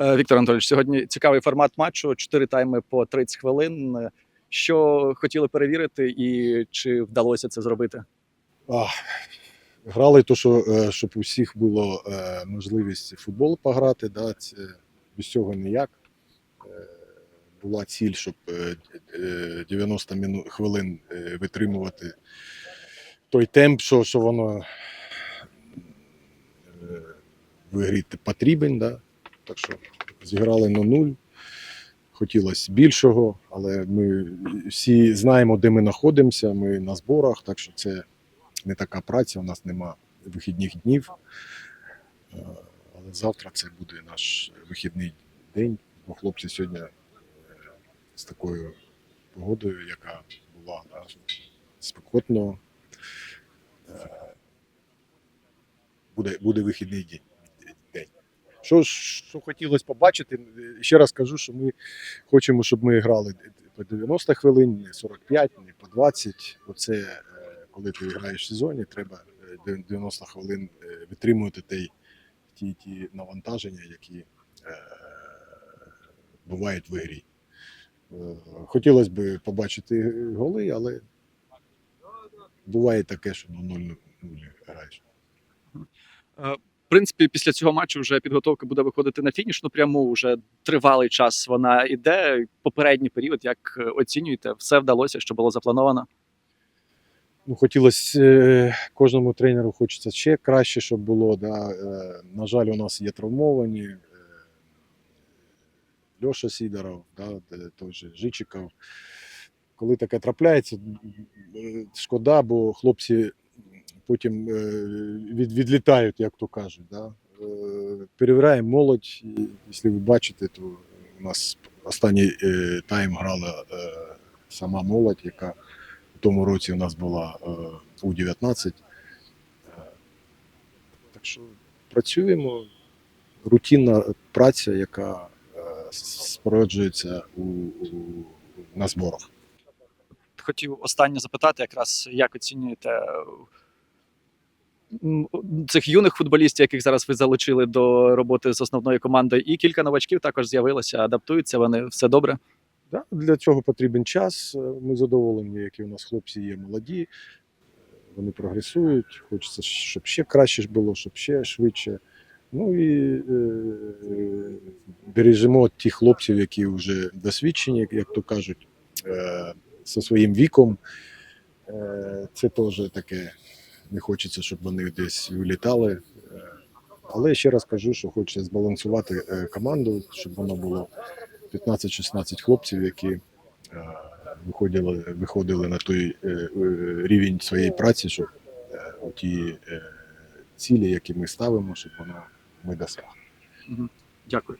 Е, Віктор Анатолійович, сьогодні цікавий формат матчу. Чотири тайми по 30 хвилин. Що хотіли перевірити, і чи вдалося це зробити? А, грали то, що, е, щоб у всіх було е, можливість футбол пограти. Да, це, без цього ніяк. Була ціль, щоб е, е, 90 хвилин витримувати той темп, що, що воно в грі потрібен. Да? Так що зіграли на нуль. Хотілося більшого, але ми всі знаємо, де ми знаходимося. Ми на зборах, так що це не така праця, у нас нема вихідних днів. Е, Але завтра це буде наш вихідний день, бо хлопці сьогодні е, з такою погодою, яка була да, спекотно. е, Буде, буде вихідний день. день. Що, що хотілося побачити, е, ще раз кажу, що ми хочемо, щоб ми грали по 90 хвилин, не 45, не по 20. Оце е, коли ти граєш в сезоні, треба е, 90 хвилин е, витримувати ті, ті, ті навантаження, які е, бувають в грі. Хотілося б побачити голи, але буває таке, що на 0-0 граєш. Принципі, після цього матчу вже підготовка буде виходити на фінішну пряму. Вже тривалий час вона іде. Попередній період, як е, оцінюєте, все вдалося, що було заплановано. Ну, хотілося е, кожному тренеру хочеться ще краще, щоб було. Да. Е, на жаль, у нас є травмовані. Льоша Сідоров, да, той же Жичиков. Коли таке трапляється, шкода, бо хлопці потім е, від, відлітають, як то кажуть. Да. Е, Перевіряємо молодь. Якщо ви бачите, то у нас останній е, тайм грала сама молодь, яка в тому році у нас була У-19. Е, Так що працюємо. Рутинна праця, яка спороджується у, у, на зборах. Хотів останнє запитати, якраз як оцінюєте цих юних футболістів, яких зараз ви залучили до роботи з основною командою, і кілька новачків також з'явилося, адаптуються вони все добре. Да, для цього потрібен час. Е, Ми задоволені, які у нас хлопці є молоді. Вони прогресують. Хочеться, щоб ще краще було, щоб ще швидше. Ну і е, бережемо тих хлопців, які вже досвідчені, як то кажуть, е, зі своїм віком. Е, це теж таке. Не хочеться, щоб вони десь вилітали. Е, Але ще раз кажу, що хочеться збалансувати е, команду, щоб воно було 15-16 хлопців, які е, виходили, виходили на той рівень своєї праці, щоб ті цілі, які ми ставимо, щоб воно ми досягли. Дякую.